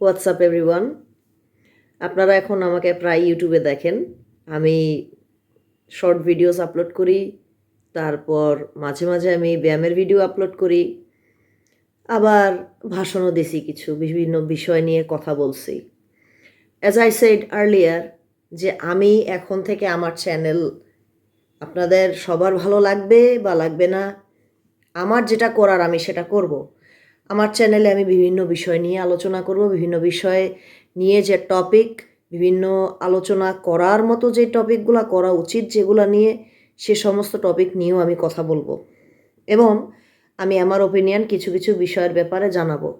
WhatsApp everyone আপনারা এখন আমাকে প্রায় ইউটিউবে দেখেন। আমি শর্ট ভিডিওস আপলোড করি, তারপর মাঝে মাঝে আমি ব্যায়ামের ভিডিও আপলোড করি, আবার ভাষণও দিছি কিছু, বিভিন্ন বিষয় নিয়ে কথা বলছি। অ্যাজ আই সেড আর্লিয়ার যে আমি এখন থেকে আমার চ্যানেল আপনাদের সবার ভালো লাগবে বা লাগবে না, আমার যেটা করার আমি সেটা করব। আমার চ্যানেলে আমি বিভিন্ন বিষয় নিয়ে আলোচনা করব, বিভিন্ন বিষয় নিয়ে যে টপিক বিভিন্ন আলোচনা করার মতো যে টপিকগুলো করা উচিত, যেগুলো নিয়ে সে সমস্ত টপিক নিয়েও আমি কথা বলব। এবং আমি আমার ওপিনিয়ন কিছু কিছু বিষয়ের ব্যাপারে জানাব।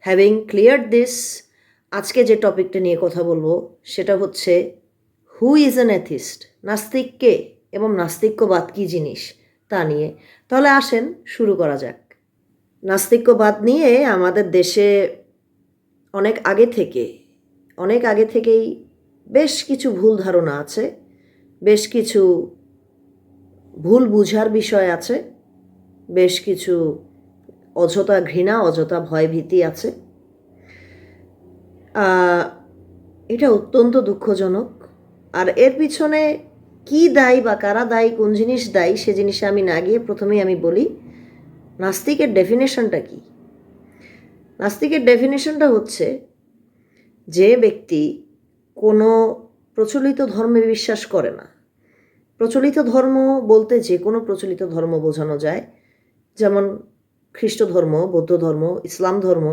হ্যাভিং ক্লিয়ার দিস আজকে যে টপিকটা নিয়ে কথা বলব, সেটা হচ্ছে হু ইজ এন এথিস্ট নাস্তিক কে? এবং নাস্তিক্যবাদ কী জিনিস? তা নিয়ে। তাহলে আসেন, শুরু করা যাক। নাস্তিক্যবাদ নিয়ে আমাদের দেশে অনেক আগে থেকে, অনেক আগে থেকেই বেশ কিছু ভুল ধারণা আছে, বেশ কিছু ভুল বুঝার বিষয় আছে, বেশ কিছু অযথা ঘৃণা, অযথা ভয়ভীতি আছে। এটা অত্যন্ত দুঃখজনক। আর এর পিছনে কি দায়ী বা কারা দায়ী, কোন জিনিস দায়ী, সে জিনিসে আমি না গিয়ে প্রথমেই আমি বলি। নাস্তিকের ডেফিনেশনটা কি? নাস্তিকের ডেফিনেশনটা হচ্ছে যে ব্যক্তি কোনো প্রচলিত ধর্মে বিশ্বাস করে না। প্রচলিত ধর্ম বলতে যে কোনো প্রচলিত ধর্ম বোঝানো যায়, যেমন খ্রিস্ট ধর্ম, বৌদ্ধ ধর্ম, ইসলাম ধর্ম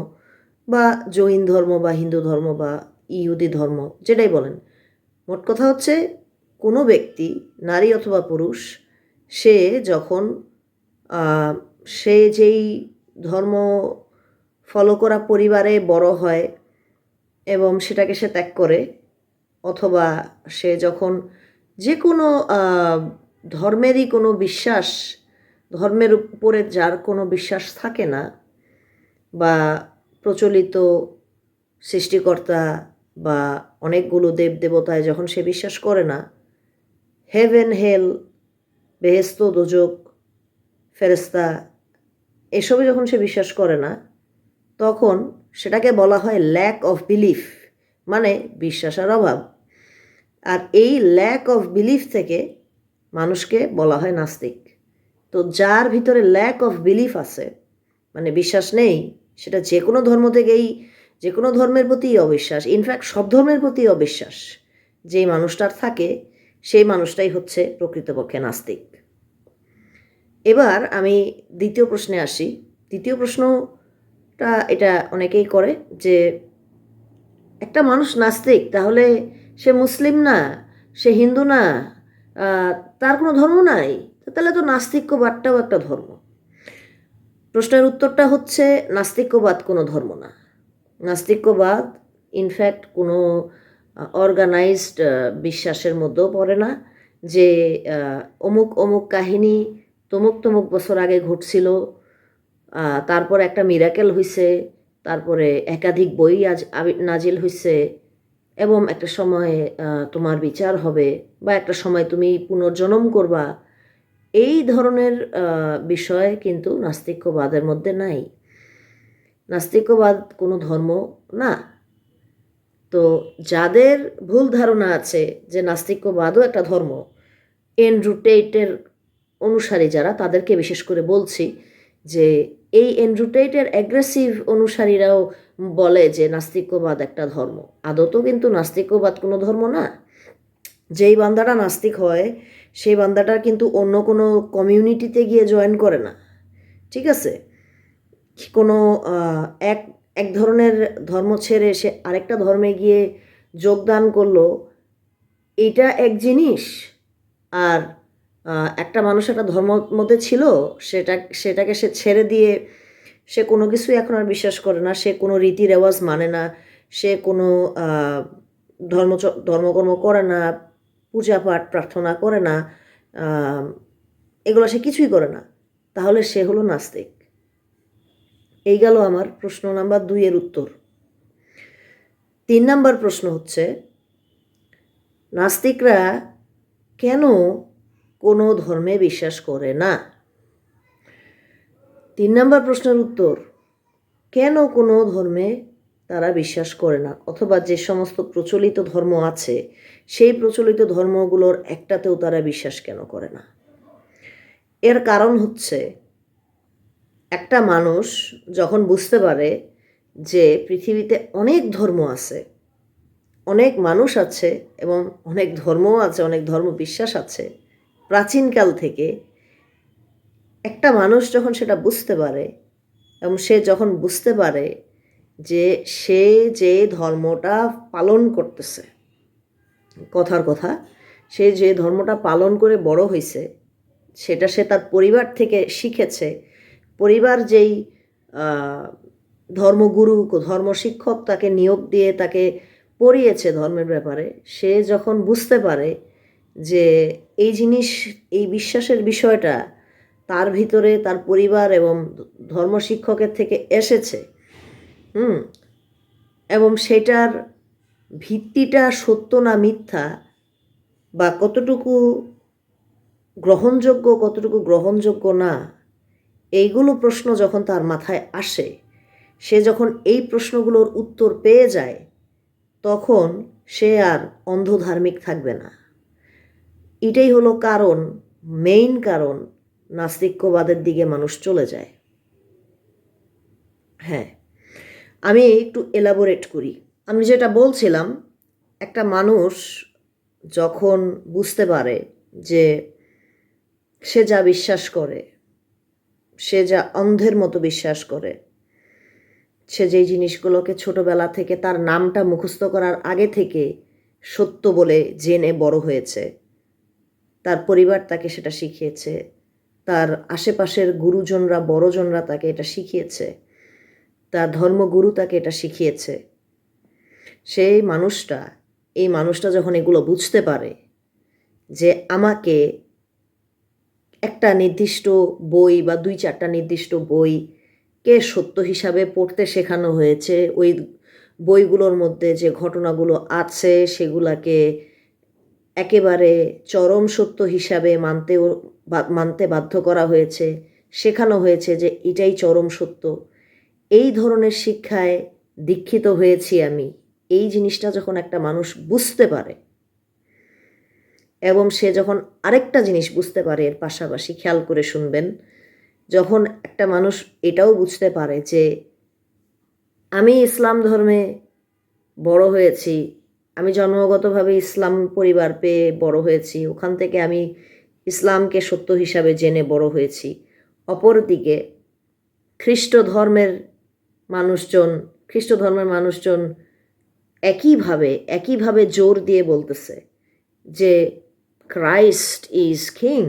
বা জৈন ধর্ম বা হিন্দু ধর্ম বা ইহুদি ধর্ম, যেটাই বলেন। মোট কথা হচ্ছে কোনো ব্যক্তি, নারী অথবা পুরুষ, সে যখন সে যেই ধর্ম ফলো করা পরিবারে বড় হয় এবং সেটাকে সে ত্যাগ করে, অথবা সে যখন যে কোনো ধর্মেরই কোনো বিশ্বাস, ধর্মের উপরে যার কোনো বিশ্বাস থাকে না, বা প্রচলিত সৃষ্টিকর্তা বা অনেকগুলো দেব দেবতায় যখন সে বিশ্বাস করে না হেভেন হেল বেহেস্ত, দোজক ফেরেস্তা এসবে যখন সে বিশ্বাস করে না, তখন সেটাকে বলা হয় ল্যাক অফ বিলিফ মানে বিশ্বাসের অভাব। আর এই ল্যাক অফ বিলিফ থেকে মানুষকে বলা হয় নাস্তিক। তো যার ভিতরে ল্যাক অফ বিলিফ আছে মানে বিশ্বাস নেই, সেটা যে কোনো ধর্ম থেকেই, যে কোনো ধর্মের প্রতি অবিশ্বাস। ইনফ্যাক্ট সব ধর্মের প্রতি অবিশ্বাস। যেই মানুষটার থাকে, সেই মানুষটাই হচ্ছে প্রকৃতপক্ষে নাস্তিক। এবার আমি দ্বিতীয় প্রশ্নে আসি। দ্বিতীয় প্রশ্নটা এটা অনেকেই করে যে, একটা মানুষ নাস্তিক, তাহলে সে মুসলিম না, সে হিন্দু না তার কোনো ধর্ম নাই তাহলে তো নাস্তিক্যবাদটাও একটা ধর্ম। প্রশ্নের উত্তরটা হচ্ছে, নাস্তিক্যবাদ কোনো ধর্ম না। নাস্তিক্যবাদ ইনফ্যাক্ট কোনো অর্গানাইজড বিশ্বাসের মধ্যেও পড়ে না যে অমুক অমুক কাহিনী তমুক তমুক বছর আগে ঘটছিল তারপর একটা মিরাকেল হইছে, তারপরে একাধিক বই আজ নাজিল হইছে, এবং একটা সময়ে তোমার বিচার হবে, বা একটা সময় তুমি পুনর্জন্ম করবা, এই ধরনের বিষয় কিন্তু নাস্তিক্যবাদের মধ্যে নাই। নাস্তিক্যবাদ কোনো ধর্ম না। তো যাদের ভুল ধারণা আছে যে নাস্তিক্যবাদও একটা ধর্ম এনরুটেটের অনুসারী যারা, তাদেরকে বিশেষ করে বলছি যে এই এনরুটেটের অ্যাগ্রেসিভ অনুসারীরাও বলে যে নাস্তিক্যবাদ একটা ধর্ম। আদতও কিন্তু নাস্তিক্যবাদ কোনো ধর্ম না। যেই বান্দাটা নাস্তিক হয়, সেই বান্দাটা কিন্তু অন্য কোনো কমিউনিটিতে গিয়ে জয়েন করে না। ঠিক আছে? কোনো এক এক ধরনের ধর্ম ছেড়ে সে আরেকটা ধর্মে গিয়ে যোগদান করল এটা এক জিনিস। আর একটা মানুষ একটা ধর্ম মধ্যে ছিল, সেটা, সেটাকে সে ছেড়ে দিয়ে সে কোনো কিছুই এখন আর বিশ্বাস করে না, সে কোনো রীতি রেওয়াজ মানে না, সে কোনো ধর্ম ধর্মকর্ম করে না পূজা পাঠ প্রার্থনা করে না এগুলো সে কিছুই করে না। তাহলে সে হলো নাস্তিক। এই গেল আমার প্রশ্ন নাম্বার দুইয়ের উত্তর। তিন নাম্বার প্রশ্ন হচ্ছে, নাস্তিকরা কেন কোনো ধর্মে বিশ্বাস করে না। তিন নম্বর প্রশ্নের উত্তর, কেন কোনো ধর্মে তারা বিশ্বাস করে না? অথবা যে সমস্ত প্রচলিত ধর্ম আছে, সেই প্রচলিত ধর্মগুলোর একটাতেও তারা বিশ্বাস কেন করে না? এর কারণ হচ্ছে, একটা মানুষ যখন বুঝতে পারে যে পৃথিবীতে অনেক ধর্ম আছে, অনেক মানুষ আছে এবং অনেক ধর্মও আছে, অনেক ধর্ম বিশ্বাস আছে প্রাচীনকাল থেকে একটা মানুষ যখন সেটা বুঝতে পারে এবং সে যখন বুঝতে পারে যে সে যে ধর্মটা পালন করতেছে, কথার কথা, সে যে ধর্মটা পালন করে বড় হয়েছে সেটা সে তার পরিবার থেকে শিখেছে। পরিবার যেই ধর্মগুরু, ধর্ম শিক্ষক তাকে নিয়োগ দিয়ে তাকে পড়িয়েছে ধর্মের ব্যাপারে, সে যখন বুঝতে পারে যে এই জিনিস, এই বিশ্বাসের বিষয়টা তার ভিতরে তার পরিবার এবং ধর্ম শিক্ষকের থেকে এসেছে। হুম? এবং সেটার ভিত্তিটা সত্য না মিথ্যা বা কতটুকু গ্রহণযোগ্য কতটুকু গ্রহণযোগ্য না, এইগুলো প্রশ্ন যখন তার মাথায় আসে, সে যখন এই প্রশ্নগুলোর উত্তর পেয়ে যায়, তখন সে আর অন্ধ ধার্মিক থাকবে না। এটাই হলো কারণ মেইন কারণ, নাস্তিক্যবাদের দিকে মানুষ চলে যায়। হ্যাঁ আমি একটু এলাবোরেট করি। আমি যেটা বলছিলাম, একটা মানুষ যখন বুঝতে পারে যে সে যা বিশ্বাস করে, সে যা অন্ধের মতো বিশ্বাস করে, সে যেই জিনিসগুলোকে ছোটবেলা থেকে তার নামটা মুখস্থ করার আগে থেকে সত্য বলে জেনে বড় হয়েছে তার পরিবার তাকে সেটা শিখিয়েছে। তার আশেপাশের গুরুজনরা, বড়জনরা তাকে এটা শিখিয়েছে। তার ধর্মগুরু তাকে এটা শিখিয়েছে। সেই মানুষটা, এই মানুষটা যখন এগুলো বুঝতে পারে যে আমাকে একটা নির্দিষ্ট বই বা দুই চারটা নির্দিষ্ট বই কে সত্য হিসাবে পড়তে শেখানো হয়েছে, ওই বইগুলোর মধ্যে যে ঘটনাগুলো আছে সেগুলাকে একেবারে চরম সত্য হিসাবে মানতেও মানতে বাধ্য করা হয়েছে, শেখানো হয়েছে যে এটাই চরম সত্য। এই ধরনের শিক্ষায় দীক্ষিত হয়েছি আমি। এই জিনিসটা যখন একটা মানুষ বুঝতে পারে এবং সে যখন আরেকটা জিনিস বুঝতে পারে, এর পাশাপাশি খেয়াল করে শুনবেন, যখন একটা মানুষ এটাও বুঝতে পারে যে আমি ইসলাম ধর্মে বড় হয়েছি আমি জন্মগতভাবে ইসলাম পরিবার পেয়ে বড় হয়েছি। ওখান থেকে আমি ইসলামকে সত্য হিসাবে জেনে বড় হয়েছি। অপরদিকে খ্রিস্ট ধর্মের মানুষজন, খ্রিস্ট ধর্মের মানুষজন একইভাবে একইভাবে জোর দিয়ে বলতেছে যে Christ is king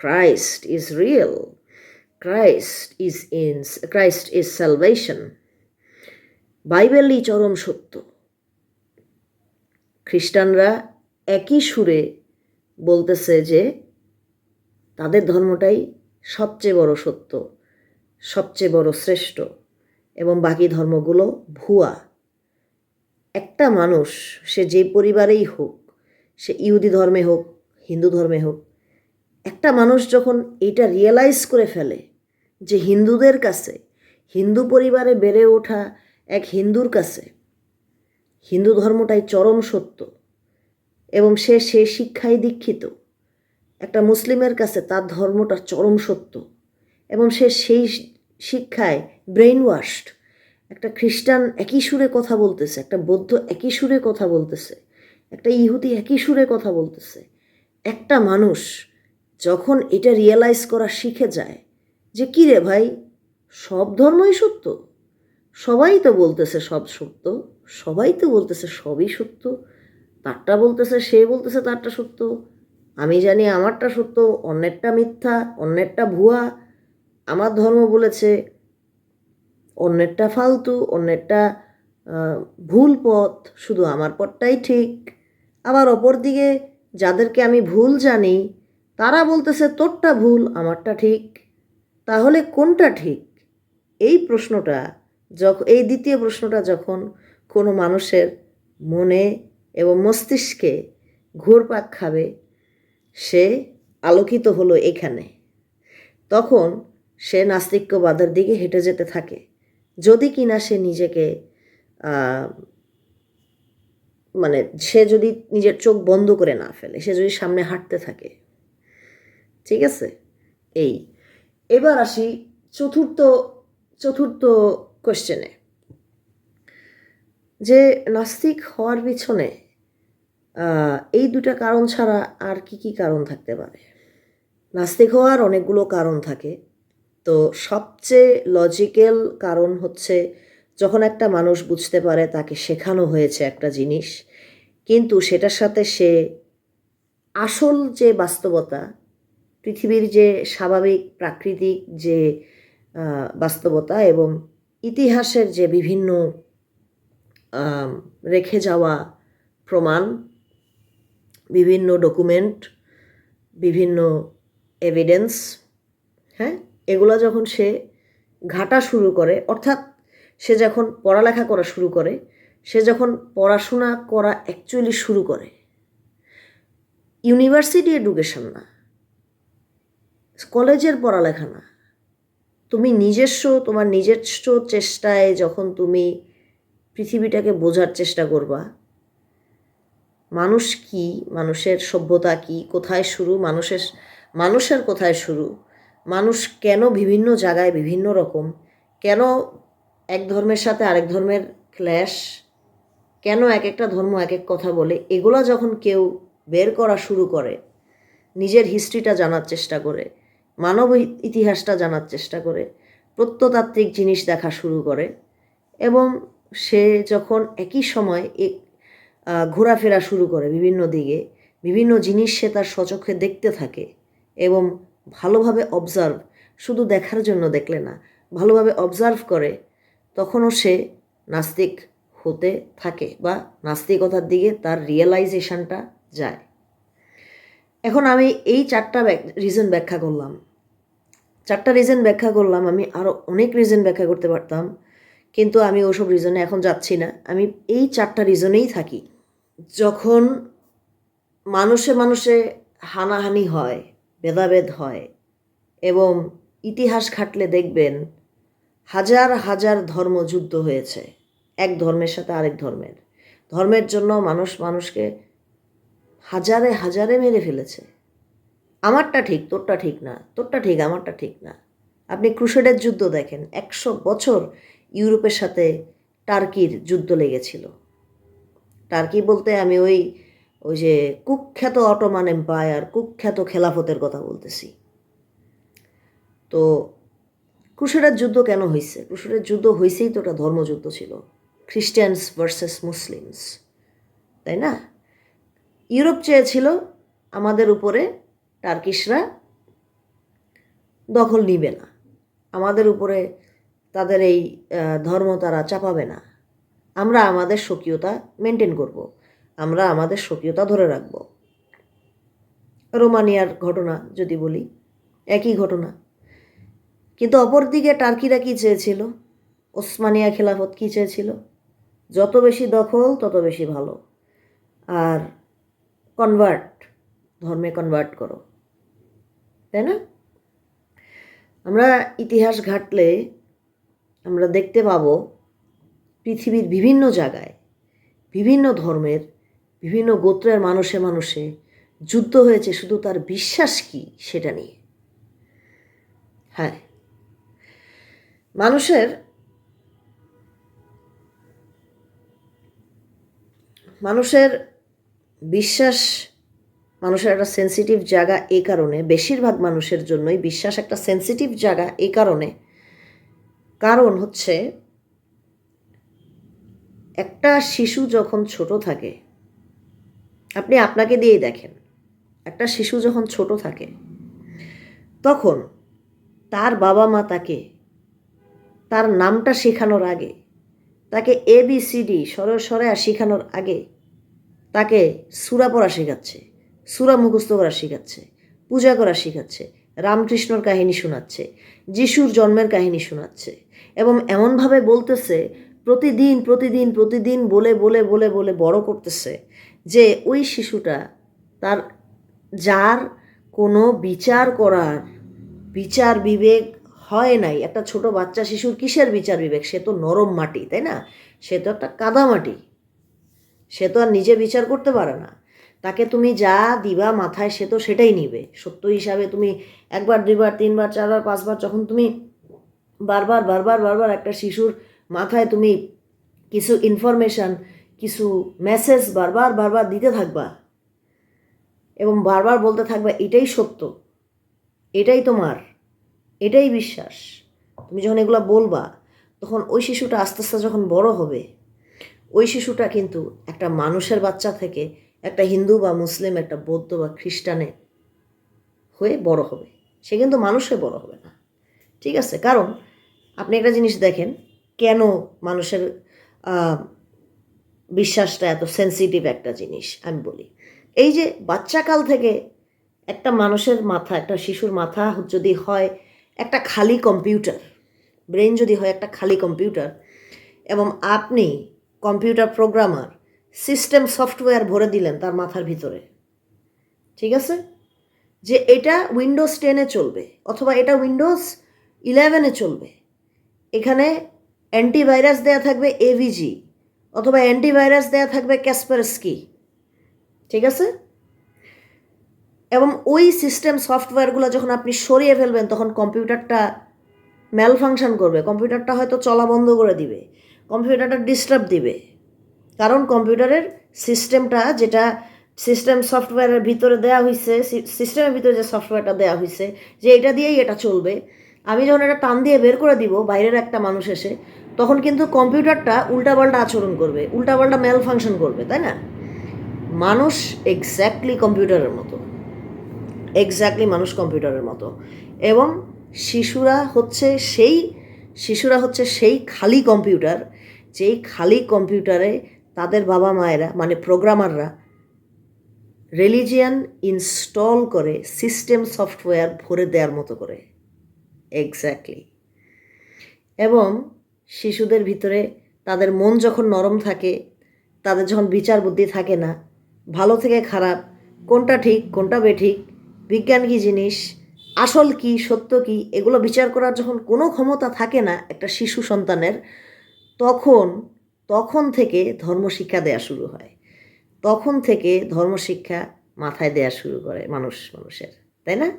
Christ is real Christ is in Christ is salvation বাইবেলই চরম সত্য। খ্রিস্টানরা একই সুরে বলতেছে যে তাদের ধর্মটাই সবচেয়ে বড় সত্য, সবচেয়ে বড় শ্রেষ্ঠ এবং বাকি ধর্মগুলো ভুয়া। একটা মানুষ, সে যে পরিবারেই হোক, সে ইহুদি ধর্মে হোক, হিন্দু ধর্মে হোক, একটা মানুষ যখন এইটা রিয়েলাইজ করে ফেলে যে হিন্দুদের কাছে, হিন্দু পরিবারে বেড়ে ওঠা এক হিন্দুর কাছে হিন্দু ধর্মটাই চরম সত্য এবং সে সে শিক্ষায় দীক্ষিত। একটা মুসলিমের কাছে তার ধর্মটা চরম সত্য এবং সে সেই শিক্ষায় ব্রেইন ওয়াশড একটা খ্রিস্টান একই সুরে কথা বলতেছে, একটা বৌদ্ধ একই সুরে কথা বলতেছে, একটা ইহুদি একই সুরে কথা বলতেছে। একটা মানুষ যখন এটা রিয়েলাইজ করা শিখে যায় যে, কী রে ভাই, সব ধর্মই সত্য, সবাই তো বলতেছে সব সত্য। সবাই তো বলতেছে, সবই সত্য। তারটা বলতেছে, সে বলতেছে তারটা সত্য। আমি জানি আমারটা সত্য, অন্যেরটা মিথ্যা, অন্যেরটা ভুয়া। আমার ধর্ম বলেছে, অন্যেরটা ফালতু, অন্যেরটা ভুল পথ। শুধু আমার পথটাই ঠিক। আবার অপরদিকে, যাদেরকে আমি ভুল জানি, তারা বলতেছে, তোরটা ভুল, আমারটা ঠিক। তাহলে কোনটা ঠিক? এই প্রশ্নটা যখন এই দ্বিতীয় প্রশ্নটা যখন কোনো মানুষের মনে এবং মস্তিষ্কে ঘুরপাক খাবে, সে আলোকিত হলো এখানে। তখন সে নাস্তিক্যবাদের দিকে হেঁটে যেতে থাকে। যদি কিনা সে নিজেকে মানে সে যদি নিজের চোখ বন্ধ করে না ফেলে, সে যদি সামনে হাঁটতে থাকে। ঠিক আছে? এই। এবার আসি চতুর্থ চতুর্থ কোশ্চেনে যে নাস্তিক হওয়ার পিছনে এই দুটা কারণ ছাড়া আর কি কি কারণ থাকতে পারে? নাস্তিক হওয়ার অনেকগুলো কারণ থাকে। তো সবচেয়ে লজিক্যাল কারণ হচ্ছে যখন একটা মানুষ বুঝতে পারে তাকে শেখানো হয়েছে একটা জিনিস, কিন্তু সেটার সাথে সে আসল যে বাস্তবতা, পৃথিবীর যে স্বাভাবিক প্রাকৃতিক যে বাস্তবতা এবং ইতিহাসের যে বিভিন্ন রেখে যাওয়া প্রমাণ, বিভিন্ন ডকুমেন্ট বিভিন্ন এভিডেন্স হ্যাঁ? এগুলো যখন সে ঘাটা শুরু করে, অর্থাৎ সে যখন পড়ালেখা করা শুরু করে, সে যখন পড়াশোনা করা অ্যাকচুয়ালি শুরু করে ইউনিভার্সিটি এডুকেশন না, কলেজের পড়ালেখা না, তুমি নিজস্ব, তোমার নিজস্ব চেষ্টায় যখন তুমি পৃথিবীটাকে বোঝার চেষ্টা করবা। মানুষ কি? মানুষের সভ্যতা কি? কোথায় শুরু? মানুষের মানুষের কোথায় শুরু? মানুষ কেন বিভিন্ন জায়গায় বিভিন্ন রকম? কেন এক ধর্মের সাথে আরেক ধর্মের ক্ল্যাশ? কেন এক একটা ধর্ম এক এক কথা বলে? এগুলো যখন কেউ বের করা শুরু করে, নিজের হিস্ট্রিটা জানার চেষ্টা করে, মানব ইতিহাসটা জানার চেষ্টা করে, প্রত্নতাত্ত্বিক জিনিস দেখা শুরু করে এবং সে যখন একই সময় এক ঘোরাফেরা শুরু করে বিভিন্ন দিকে, বিভিন্ন জিনিস সে তার স্বচক্ষে দেখতে থাকে এবং ভালোভাবে অবজার্ভ শুধু দেখার জন্য দেখলে না, ভালোভাবে অবজার্ভ করে, তখনও সে নাস্তিক হতে থাকে বা নাস্তিকতার দিকে তার রিয়েলাইজেশনটা যায়। এখন আমি এই চারটা রিজন ব্যাখ্যা করলাম। চারটা রিজন ব্যাখ্যা করলাম, আমি আরও অনেক রিজন ব্যাখ্যা করতে পারতাম। কিন্তু আমি ওসব রিজনে এখন যাচ্ছি না। আমি এই চারটা রিজনেই থাকি। যখন মানুষে মানুষে হানাহানি হয়, ভেদাভেদ হয় এবং ইতিহাস খাটলে দেখবেন হাজার হাজার ধর্মযুদ্ধ হয়েছে। এক ধর্মের সাথে আরেক ধর্মের। ধর্মের জন্য মানুষ মানুষকে হাজারে হাজারে মেরে ফেলেছে। আমারটা ঠিক, তোরটা ঠিক না, তোরটা ঠিক, আমারটা ঠিক না। আপনি ক্রুশেডের যুদ্ধ দেখেন, একশো বছর ইউরোপের সাথে টার্কির যুদ্ধ লেগেছিল। টার্কি বলতে আমি ওই ওই যে কুখ্যাত অটোমান এম্পায়ার, কুখ্যাত খেলাফতের কথা বলতেছি। তো ক্রুশেডের যুদ্ধ কেন হয়েছে ক্রুশেডের যুদ্ধ হয়েছেই তো ওটা ধর্মযুদ্ধ ছিল। খ্রিস্টিয়ানস ভার্সেস মুসলিমস, তাই না? ইউরোপ চেয়েছিল আমাদের উপরে টার্কিশরা দখল নিবে না। আমাদের উপরে তাদের এই ধর্ম তারা চাপাবে না। আমরা আমাদের স্বকীয়তা মেনটেন করব। আমরা আমাদের স্বকীয়তা ধরে রাখব। রোমানিয়ার ঘটনা যদি বলি, একই ঘটনা। কিন্তু অপরদিকে টার্কিরা কী চেয়েছিল? ওসমানিয়া খেলাফত কী চেয়েছিল? যত বেশি দখল, তত বেশি ভালো। আর কনভার্ট ধর্মে কনভার্ট করো। তাই না? আমরা ইতিহাস ঘাটলে আমরা দেখতে পাবো পৃথিবীর বিভিন্ন জায়গায় বিভিন্ন ধর্মের, বিভিন্ন গোত্রের মানুষে মানুষে যুদ্ধ হয়েছে শুধু তার বিশ্বাস কি সেটা নিয়ে। হ্যাঁ মানুষের মানুষের বিশ্বাস, মানুষের একটা সেন্সিটিভ জায়গা এই কারণে, বেশিরভাগ মানুষের জন্যই বিশ্বাস একটা সেন্সিটিভ জায়গা এই কারণে কারণ হচ্ছে, একটা শিশু যখন ছোট থাকে, আপনি আপনাকে দিয়েই দেখেন, একটা শিশু যখন ছোট থাকে, তখন তার বাবা মা তাকে, তার নামটা শেখানোর আগে, তাকে এ বি সি ডি সরে আর শেখানোর আগে তাকে সুরা পড়া শেখাচ্ছে, সুরা মুখস্থ করা শেখাচ্ছে, পূজা করা শেখাচ্ছে, রামকৃষ্ণর কাহিনী শোনাচ্ছে, যিশুর জন্মের কাহিনী শোনাচ্ছে। এবং এমনভাবে বলতেছে, প্রতিদিন প্রতিদিন প্রতিদিন বলে বলে বলে বলে বড় করতেছে যে ওই শিশুটা তার, যার কোনো বিচার করার বিচার বিবেক হয় নাই। একটা ছোট বাচ্চা শিশুর কিসের বিচার বিবেক? সে তো নরম মাটি, তাই না? সে তো একটা কাদামাটি সে তো আর নিজে বিচার করতে পারে না। তাকে তুমি যা দিবা মাথায় সে তো সেটাই নিবে। সত্য হিসাবে তুমি একবার, দুইবার, তিনবার, চারবার, পাঁচবার যখন তুমি বারবার বারবার বারবার একটা শিশুর মাথায় তুমি কিছু ইনফরমেশন কিছু মেসেজ বারবার বারবার দিতে থাকবা এবং বারবার বলতে থাকবা, এটাই সত্য, এটাই তোমার, এটাই বিশ্বাস। তুমি যখন এগুলো বলবা, তখন ওই শিশুটা আস্তে আস্তে যখন বড় হবে, ওই শিশুটা কিন্তু একটা মানুষের বাচ্চা থেকে একটা হিন্দু বা মুসলিম, একটা বৌদ্ধ বা খ্রিস্টানে হয়ে বড় হবে। সে কিন্তু মানুষ হয়ে বড় হবে না। ঠিক আছে? কারণ আপনি একটা জিনিস দেখেন, কেন মানুষের বিশ্বাসটা এত সেন্সিটিভ একটা জিনিস, আমি বলি। এই যে বাচ্চাকাল থেকে একটা মানুষের মাথা, একটা শিশুর মাথা যদি হয় একটা খালি কম্পিউটার ব্রেন যদি হয় একটা খালি কম্পিউটার এবং আপনি কম্পিউটার প্রোগ্রামার সিস্টেম সফটওয়্যার ভরে দিলেন তার মাথার ভিতরে, ঠিক আছে? যে এটা উইন্ডোজ টেনে চলবে, অথবা এটা উইন্ডোজ ইলেভেনে চলবে এখানে অ্যান্টিভাইরাস দেয়া থাকবে এভিজি অথবা অ্যান্টিভাইরাস দেয়া থাকবে ক্যাসপারস্কি ঠিক আছে? এবং ওই সিস্টেম সফটওয়্যারগুলো যখন আপনি সরিয়ে ফেলবেন, তখন কম্পিউটারটা ম্যাল ফাংশন করবে। কম্পিউটারটা হয়তো চলা বন্ধ করে দিবে। কম্পিউটারটা ডিস্টার্ব দিবে। কারণ কম্পিউটারের সিস্টেমটা যেটা সিস্টেম সফটওয়্যারের ভিতরে দেওয়া হয়েছে সিস্টেমের ভিতরে যে সফটওয়্যারটা দেওয়া হয়েছে যে এটা দিয়েই এটা চলবে। আমি যখন এটা টান দিয়ে বের করে দিব, বাইরের একটা মানুষ এসে, তখন কিন্তু কম্পিউটারটা উল্টাপাল্টা আচরণ করবে উল্টাপাল্টা ম্যাল ফাংশন করবে, তাই না? মানুষ এক্স্যাক্টলি কম্পিউটারের মতো। এক্স্যাক্টলি মানুষ কম্পিউটারের মতো। এবং শিশুরা হচ্ছে সেই, শিশুরা হচ্ছে সেই খালি কম্পিউটার, যেই খালি কম্পিউটারে তাদের বাবা মায়েরা মানে প্রোগ্রামাররা রিলিজিয়ান ইনস্টল করে সিস্টেম সফটওয়্যার ভরে দেওয়ার মতো করে। এক্স্যাক্টলি এবং শিশুদের ভিতরে তাদের মন যখন নরম থাকে, তাদের যখন বিচার বুদ্ধি থাকে না, ভালো থেকে খারাপ, কোনটা ঠিক, কোনটা বেঠিক, বিজ্ঞান কী জিনিস, আসল কি, সত্য কি, এগুলো বিচার করার যখন কোনো ক্ষমতা থাকে না একটা শিশু সন্তানের, তখন তখন থেকে ধর্মশিক্ষা দেয়া শুরু হয়। তখন থেকে ধর্মশিক্ষা মাথায় দেয়া শুরু করে মানুষ, মানুষের, তাই না?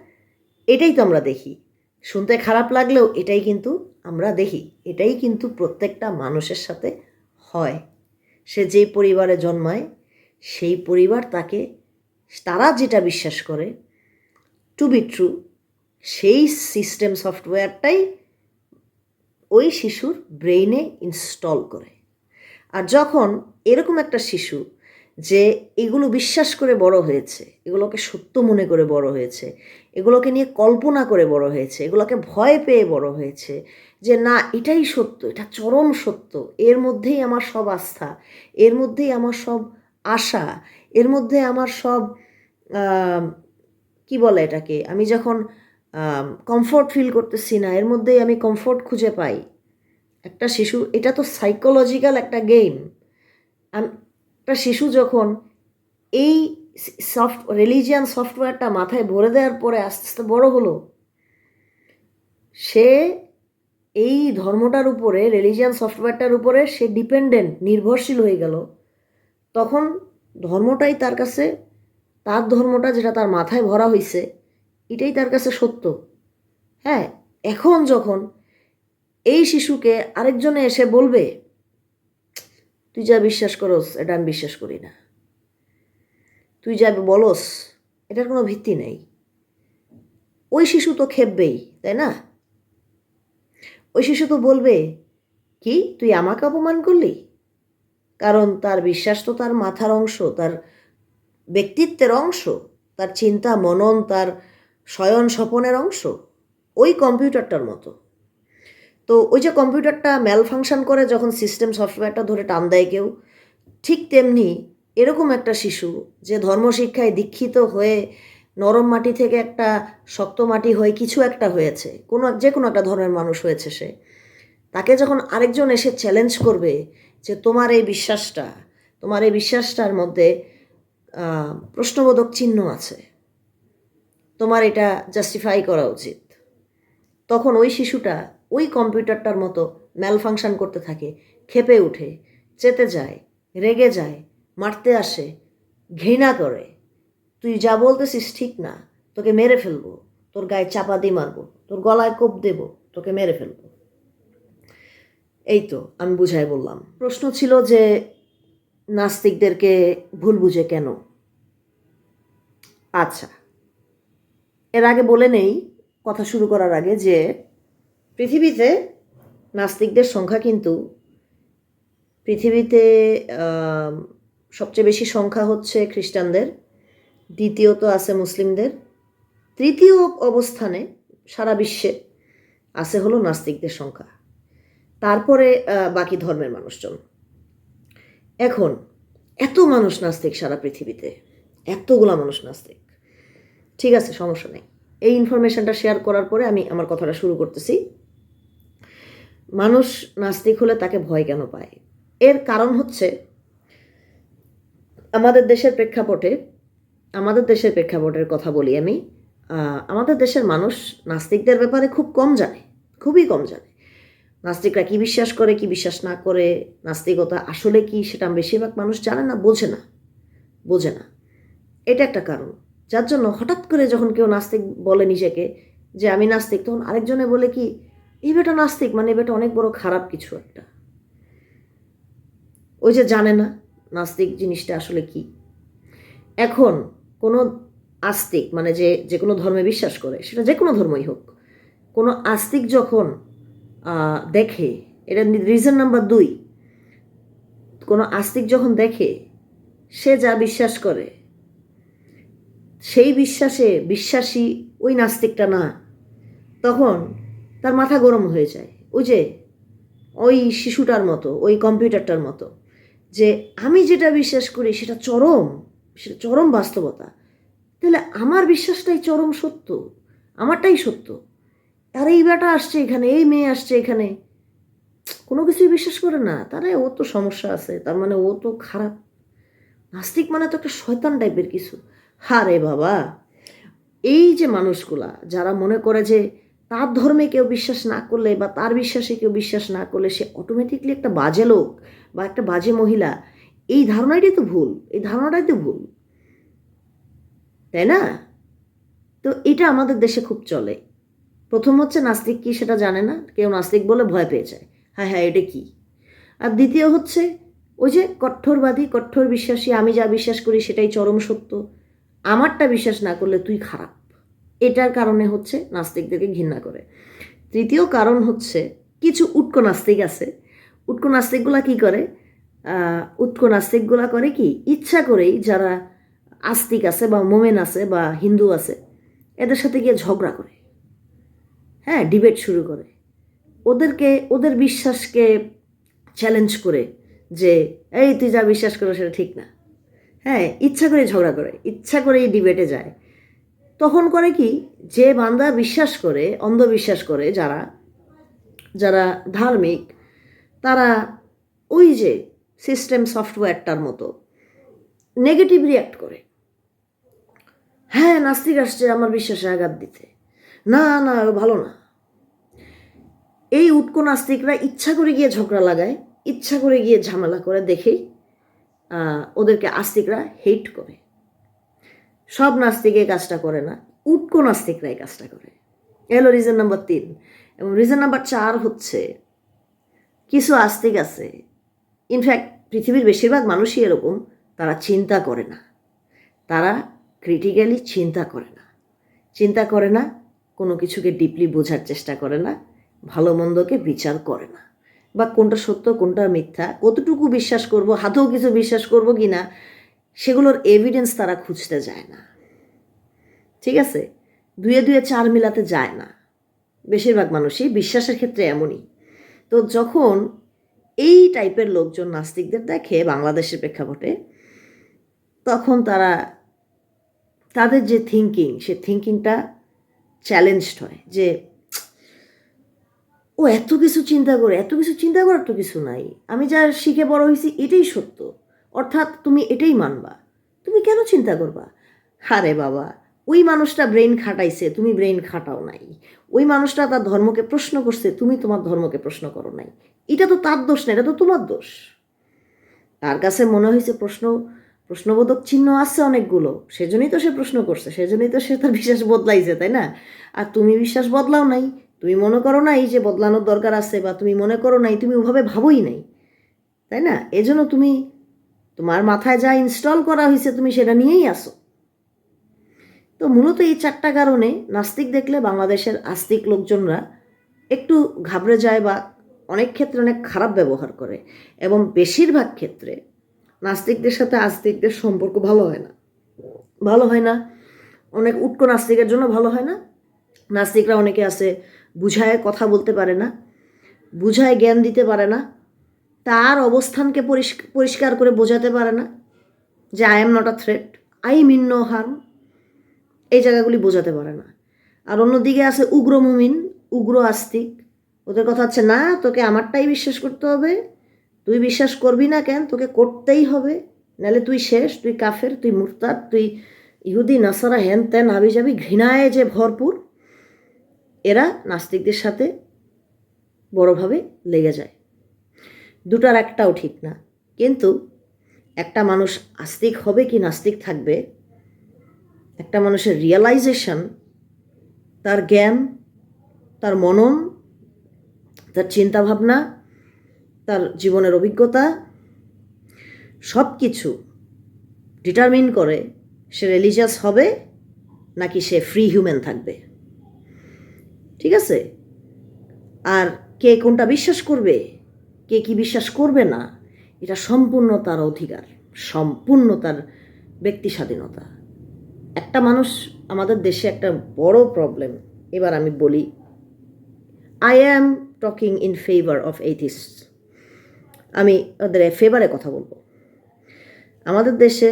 এটাই তো আমরা দেখি। শুনতে খারাপ লাগলেও এটাই কিন্তু আমরা দেখি। এটাই কিন্তু প্রত্যেকটা মানুষের সাথে হয়। সে যেই পরিবারে জন্মায়, সেই পরিবার তাকে, তারা যেটা বিশ্বাস করে টু বি ট্রু সেই সিস্টেম সফটওয়্যারটাই ওই শিশুর ব্রেইনে ইনস্টল করে। আর যখন এরকম একটা শিশু যে এগুলো বিশ্বাস করে বড় হয়েছে, এগুলোকে সত্য মনে করে বড় হয়েছে, এগুলোকে নিয়ে কল্পনা করে বড় হয়েছে, এগুলোকে ভয় পেয়ে বড় হয়েছে যে না, এটাই সত্য, এটা চরম সত্য, এর মধ্যেই আমার সব আস্থা, এর মধ্যেই আমার সব আশা, এর মধ্যে আমার সব কি বলে এটাকে, আমি যখন কমফোর্ট ফিল করতেছি না, এর মধ্যেই আমি কমফোর্ট খুঁজে পাই। একটা শিশু, এটা তো সাইকোলজিক্যাল একটা গেম একটা শিশু যখন এই সফট রিলিজিয়ান সফটওয়্যারটা মাথায় ভরে দেওয়ার পরে আস্তে আস্তে বড় হলো, সে এই ধর্মটার উপরে রিলিজিয়ান সফটওয়্যারটার উপরে সে ডিপেন্ডেন্ট নির্ভরশীল হয়ে গেল। তখন ধর্মটাই তার কাছে, তার ধর্মটা যেটা তার মাথায় ভরা হয়েছে এটাই তার কাছে সত্য। হ্যাঁ এখন যখন এই শিশুকে আরেকজনে এসে বলবে তুই যা বিশ্বাস করস, এটা আমি বিশ্বাস করি না। তুই যা বলস, এটার কোনো ভিত্তি নেই। ওই শিশু তো খেপবেই, তাই না? ওই শিশু তো বলবে, কি, তুই আমাকে অপমান করলি? কারণ তার বিশ্বাস তো তার মাথার অংশ, তার ব্যক্তিত্বের অংশ, তার চিন্তা, মনন, তার শয়ন স্বপনের অংশ, ওই কম্পিউটারটার মতো। তো ওই যে কম্পিউটারটা ম্যাল ফাংশন করে যখন সিস্টেম সফটওয়্যারটা ধরে টান দেয় কেউ, ঠিক তেমনি এরকম একটা শিশু যে ধর্মশিক্ষায় দীক্ষিত হয়ে নরম মাটি থেকে একটা শক্ত মাটি হয়ে কিছু একটা হয়েছে, কোনো যে কোনো একটা ধর্মের মানুষ হয়েছে সে, তাকে যখন আরেকজন এসে চ্যালেঞ্জ করবে যে তোমার এই বিশ্বাসটা, তোমার এই বিশ্বাসটার মধ্যে প্রশ্নবোধক চিহ্ন আছে, তোমার এটা জাস্টিফাই করা উচিত, তখন ওই শিশুটা ওই কম্পিউটারটার মতো ম্যাল ফাংশন করতে থাকে, খেপে উঠে, চেতে যায়, রেগে যায়, মারতে আসে, ঘৃণা করে। তুই যা বলতেছিস ঠিক না, তোকে মেরে ফেলব, তোর গায়ে চাপা দিয়ে মারবো, তোর গলায় কোপ দেবো, তোকে মেরে ফেলব। এই তো আমি বুঝাই বললাম। প্রশ্ন ছিল যে নাস্তিকদেরকে ভুল বুঝে কেন? আচ্ছা। এর আগে বলে নেই, কথা শুরু করার আগে যে পৃথিবীতে নাস্তিকদের সংখ্যা কিন্তু পৃথিবীতে সবচেয়ে বেশি সংখ্যা হচ্ছে খ্রিস্টানদের, দ্বিতীয়ত আছে মুসলিমদের, তৃতীয় অবস্থানে সারা বিশ্বে আছে হলো নাস্তিকদের সংখ্যা। তারপরে বাকি ধর্মের মানুষজন। এখন, এত মানুষ নাস্তিক সারা পৃথিবীতে, এতগুলা মানুষ নাস্তিক। ঠিক আছে, সমস্যা নেই। এই ইনফরমেশনটা শেয়ার করার পরে আমি আমার কথাটা শুরু করতেছি। মানুষ নাস্তিক হলে তাকে ভয় কেন পায়? এর কারণ হচ্ছে আমাদের দেশের প্রেক্ষাপটে, আমাদের দেশের প্রেক্ষাপটের কথা বলি আমি আমাদের দেশের মানুষ নাস্তিকদের ব্যাপারে খুব কম জানে, খুবই কম জানে। নাস্তিকরা কি বিশ্বাস করে, কি বিশ্বাস না করে, নাস্তিকতা আসলে কি সেটা বেশিরভাগ মানুষ জানে না, বোঝে না বোঝে না। এটা একটা কারণ। যার জন্য হঠাৎ করে যখন কেউ নাস্তিক বলে নিজেকে যে আমি নাস্তিক, তখন আরেকজনে বলে কি এই বেটা নাস্তিক মানে বেটা অনেক বড় খারাপ কিছু একটা। ওই যে জানে না নাস্তিক জিনিসটা আসলে কি। এখন কোনো আস্তিক মানে যে যে কোনো ধর্মে বিশ্বাস করে, সেটা যে কোনো ধর্মই হোক, কোনো আস্তিক যখন দেখে, এটা রিজন নাম্বার দুই, কোনো আস্তিক যখন দেখে, সে যা বিশ্বাস করে, সেই বিশ্বাসে বিশ্বাসী ওই নাস্তিকটা না, তখন তার মাথা গরম হয়ে যায়। ওই যে, ওই শিশুটার মতো, ওই কম্পিউটারটার মতো। যে আমি যেটা বিশ্বাস করি সেটা চরম সেটা চরম বাস্তবতা। তাহলে আমার বিশ্বাসটাই চরম সত্য? আমারটাই সত্য? আর এই বেটা আসছে এখানে, এই মেয়ে আসছে এখানে। কোনো কিছুই বিশ্বাস করে না। তারে ও তো সমস্যা আছে, তার মানে ও তো খারাপ। নাস্তিক মানে তো একটা শয়তান টাইপের কিছু। হারে বাবা, এই যে মানুষগুলা, যারা মনে করে যে তার ধর্মে কেউ বিশ্বাস না করলে বা তার বিশ্বাসে কেউ বিশ্বাস না করলে সে অটোমেটিকলি একটা বাজে লোক বা একটা বাজে মহিলা। এই ধারণাটাই তো ভুল, এই ধারণাটাই তো ভুল। তাই না? তো এটা আমাদের দেশে খুব চলে। প্রথম হচ্ছে নাস্তিক কি সেটা জানে না, কেউ নাস্তিক বলে ভয় পেয়ে যায়। হ্যাঁ হ্যাঁ এটা কি? আর দ্বিতীয় হচ্ছে, ওই যে কঠোরবাদী, কঠোর বিশ্বাসী, আমি যা বিশ্বাস করি সেটাই চরম সত্য। আমারটা বিশ্বাস না করলে তুই খারাপ। এটার কারণে হচ্ছে নাস্তিকদেরকে ঘৃণা করে। তৃতীয় কারণ হচ্ছে কিছু উটকো নাস্তিক আছে। উটকো নাস্তিকগুলা কি করে? উটকো নাস্তিকগুলা করে কি? ইচ্ছা করেই যারা আস্তিক আছে বা মোমেন আছে বা হিন্দু আছে, এদের সাথে গিয়ে ঝগড়া করে। হ্যাঁ ডিবেট শুরু করে। ওদেরকে, ওদের বিশ্বাসকে চ্যালেঞ্জ করে যে, এই, তুই যা বিশ্বাস করো, সেটা ঠিক না। হ্যাঁ ইচ্ছা করে ঝগড়া করে। ইচ্ছা করেই ডিবেটে যায়। তখন করে কি, যে বান্দা বিশ্বাস করে, অন্ধবিশ্বাস করে যারা যারা ধার্মিক, তারা ওই যে সিস্টেম সফটওয়্যারটার মতো নেগেটিভ রিয়াক্ট করে। হ্যাঁ নাস্তিক আসছে আমার বিশ্বাসে আঘাত দিতে। না না ভালো না। এই উটকো নাস্তিকরা ইচ্ছা করে গিয়ে ঝগড়া লাগায়, ইচ্ছা করে গিয়ে ঝামেলা করে দেখেই ওদেরকে আস্তিকরা হেট করে। সব নাস্তিক কাজটা করে না। উটকো নাস্তিকরা এই কাজটা করে। এলো রিজন নাম্বার তিন। এবং রিজন নাম্বার চার হচ্ছে, কিছু আস্তিক আছে ইনফ্যাক্ট পৃথিবীর বেশিরভাগ মানুষই এরকম, তারা চিন্তা করে না। তারা ক্রিটিক্যালি চিন্তা করে না। চিন্তা করে না, কোনো কিছুকে ডিপলি বোঝার চেষ্টা করে না, ভালো মন্দকে বিচার করে না। বা কোনটা সত্য, কোনটা মিথ্যা, কতটুকু বিশ্বাস করব, হাতেও কিছু বিশ্বাস করব কি না সেগুলোর এভিডেন্স তারা খুঁজতে যায় না। ঠিক আছে? দুয়ে দুয়ে চার মিলাতে যায় না। বেশিরভাগ মানুষই বিশ্বাসের ক্ষেত্রে এমনই। তো যখন এই টাইপের লোকজন নাস্তিকদের দেখে বাংলাদেশের প্রেক্ষাপটে, তখন তারা তাদের যে থিঙ্কিং সে থিঙ্কিংটা চ্যালেঞ্জড হয় যে, ও এত কিছু চিন্তা করে, এত কিছু চিন্তা করার তো কিছু নাই। আমি যা শিখে বড় হয়েছি, এটাই সত্য। অর্থাৎ তুমি এটাই মানবা। তুমি কেন চিন্তা করবা? আরে বাবা, ওই মানুষটা ব্রেন খাটাইছে, তুমি ব্রেন খাটাও নাই। ওই মানুষটা তার ধর্মকে প্রশ্ন করছে, তুমি তোমার ধর্মকে প্রশ্ন করো নাই। এটা তো তার দোষ না, এটা তো তোমার দোষ। তার কাছে মনে হয়েছে প্রশ্ন, প্রশ্নবোধক চিহ্ন আছে অনেকগুলো। সেজন্যই তো সে প্রশ্ন করছে, সেজন্যই তো সে তার বিশ্বাস বদলাইছে, তাই না? আর তুমি বিশ্বাস বদলাও নাই, তুমি মনে করো নাই যে বদলানোর দরকার আছে বা তুমি মনে করো নাই, তুমি ওভাবে ভাবোই নাই, তাই না? এজন্য তুমি তোমার মাথায় যা ইনস্টল করা হয়েছে তুমি সেটা নিয়েই আসো তো মূলত এই চারটা কারণে নাস্তিক দেখলে বাংলাদেশের আস্তিক লোকজনরা একটু ঘাবড়ে যায় বা অনেক ক্ষেত্রে অনেক খারাপ ব্যবহার করে এবং বেশিরভাগ ক্ষেত্রে নাস্তিকদের সাথে আস্তিকদের সম্পর্ক ভালো হয় না। ভালো হয় না, অনেক উটকো নাস্তিকের জন্য ভালো হয় না। নাস্তিকরা অনেকে আছে, বুঝায় কথা বলতে পারে না, বুঝায় জ্ঞান দিতে পারে না। তার অবস্থানকে পরিষ্ক- পরিষ্কার করে বোঝাতে পারে না। যে I am not a threat I mean no harm এই জায়গাগুলি বোঝাতে পারে না। আর অন্যদিকে আছে উগ্র মুমিন, উগ্র আস্তিক। ওদের কথা হচ্ছে, না, তোকে আমারটাই বিশ্বাস করতে হবে। তুই বিশ্বাস করবি না কেন? তোকে করতেই হবে। নাহলে তুই শেষ, তুই কাফের, তুই মুরতাদ, তুই ইহুদি, নাসারা হ্যান ত্যান হাবি যাবি ঘৃণায় যে ভরপুর, এরা নাস্তিকদের সাথে বড়ভাবে লেগে যায়। দুটার একটাও ঠিক না। কিন্তু একটা মানুষ আস্তিক হবে কি নাস্তিক থাকবে? একটা মানুষের রিয়েলাইজেশন তার জ্ঞান, তার মনন, তার চিন্তাভাবনা, তার জীবনের অভিজ্ঞতা সব কিছু ডিটারমিন করে সে রিলিজিয়াস হবে নাকি সে ফ্রি হিউম্যান থাকবে। ঠিক আছে? আর কে কোনটা বিশ্বাস করবে? কে কি বিশ্বাস করবে না, এটা সম্পূর্ণ তার অধিকার সম্পূর্ণ তার ব্যক্তি স্বাধীনতা। একটা মানুষ আমাদের দেশে একটা বড় প্রবলেম এবার আমি বলি I am talking in favour of atheist আমি ওদের ফেভারে কথা বলব। আমাদের দেশে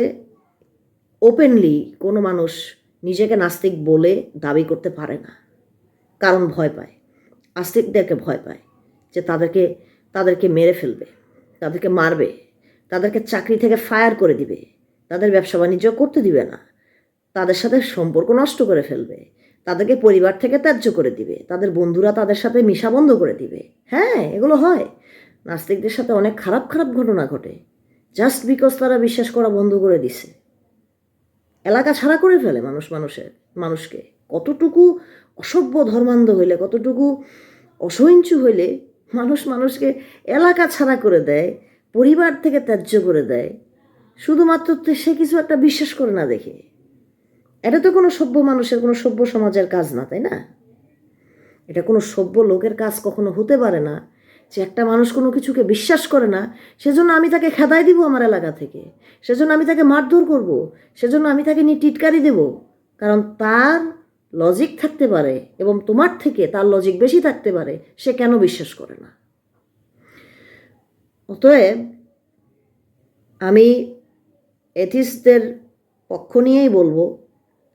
ওপেনলি কোনো মানুষ নিজেকে নাস্তিক বলে দাবি করতে পারে না, কারণ ভয় পায়। আস্তিকদেরকে ভয় পায় যে তাদেরকে তাদেরকে মেরে ফেলবে, তাদেরকে মারবে, তাদেরকে চাকরি থেকে ফায়ার করে দিবে, তাদের ব্যবসা বাণিজ্য করতে দিবে না, তাদের সাথে সম্পর্ক নষ্ট করে ফেলবে, তাদেরকে পরিবার থেকে ত্যায্য করে দিবে, তাদের বন্ধুরা তাদের সাথে মিশা বন্ধ করে দিবে। হ্যাঁ এগুলো হয়। নাস্তিকদের সাথে অনেক খারাপ খারাপ ঘটনা ঘটে জাস্ট বিকজ তারা বিশ্বাস করা বন্ধ করে দিছে। এলাকা ছাড়া করে ফেলে মানুষ মানুষের, মানুষকে। কতটুকু অসভ্য ধর্মান্ধ হইলে, কতটুকু অসহিঞ্চু হইলে মানুষ মানুষকে এলাকা ছাড়া করে দেয়, পরিবার থেকে ত্যায্য করে দেয়, শুধুমাত্র সে কিছু একটা বিশ্বাস করে না দেখে। এটা তো কোনো সভ্য মানুষের, কোনো সভ্য সমাজের কাজ না, তাই না? এটা কোনো সভ্য লোকের কাজ কখনো হতে পারে না যে একটা মানুষ কোনো কিছুকে বিশ্বাস করে না, সেজন্য আমি তাকে খেদাই দিব আমার এলাকা থেকে, সেজন্য আমি তাকে মারধর করব, সেজন্য আমি তাকে নিয়ে টিটকারি দেব, কারণ তার লজিক থাকতে পারে এবং তোমার থেকে তার লজিক বেশি থাকতে পারে, সে কেন বিশ্বাস করে না? অতএব আমি এথিস্টদের পক্ষ নিয়েই বলব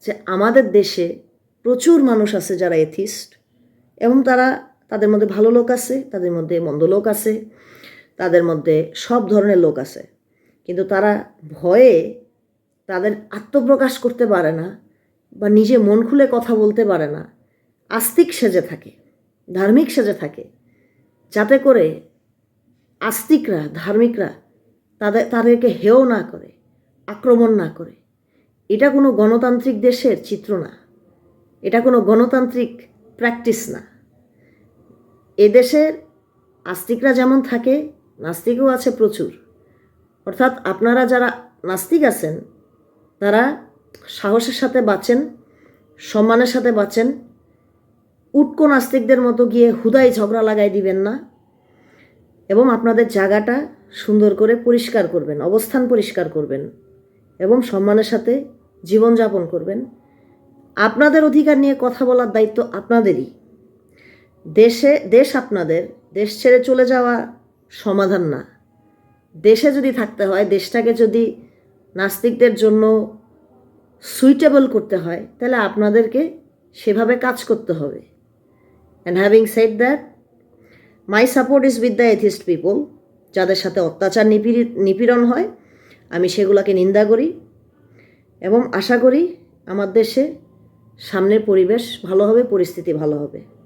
যে আমাদের দেশে প্রচুর মানুষ আছে যারা এথিস্ট এবং তারা তাদের মধ্যে ভালো লোক আছে, তাদের মধ্যে মন্দ লোক আছে, তাদের মধ্যে সব ধরনের লোক আছে। কিন্তু তারা ভয়ে তাদের আত্মপ্রকাশ করতে পারে না বা নিজে মন খুলে কথা বলতে পারে না। আস্তিক সেজে থাকে, ধার্মিক সেজে থাকে। যাতে করে আস্তিকরা, ধার্মিকরা তাদের, তাদেরকে হেয় না করে, আক্রমণ না করে। এটা কোনো গণতান্ত্রিক দেশের চিত্র না। এটা কোনো গণতান্ত্রিক প্র্যাকটিস না। এদেশের আস্তিকরা যেমন থাকে, নাস্তিকও আছে প্রচুর। অর্থাৎ আপনারা যারা নাস্তিক আছেন, তারা সাহসের সাথে বাঁচেন, সম্মানের সাথে বাঁচেন। উটকো নাস্তিকদের মতো গিয়ে হুদাই ঝগড়া লাগাই দিবেন না এবং আপনাদের জায়গাটা সুন্দর করে পরিষ্কার করবেন, অবস্থান পরিষ্কার করবেন এবং সম্মানের সাথে জীবনযাপন করবেন। আপনাদের অধিকার নিয়ে কথা বলার দায়িত্ব আপনাদেরই। দেশে, দেশ আপনাদের, দেশ ছেড়ে চলে যাওয়া সমাধান না। দেশে যদি থাকতে হয়, দেশটাকে যদি নাস্তিকদের জন্য সুইটেবল করতে হয়, তাহলে আপনাদেরকে সেভাবে কাজ করতে হবে। And having said that my support is with the atheist people যাদের সাথে অত্যাচার নিপীড়ি- নিপীড়ন হয়, আমি সেগুলোকে নিন্দা করি এবং আশা করি আমার দেশে সামনের পরিবেশ ভালো হবে, পরিস্থিতি ভালো হবে।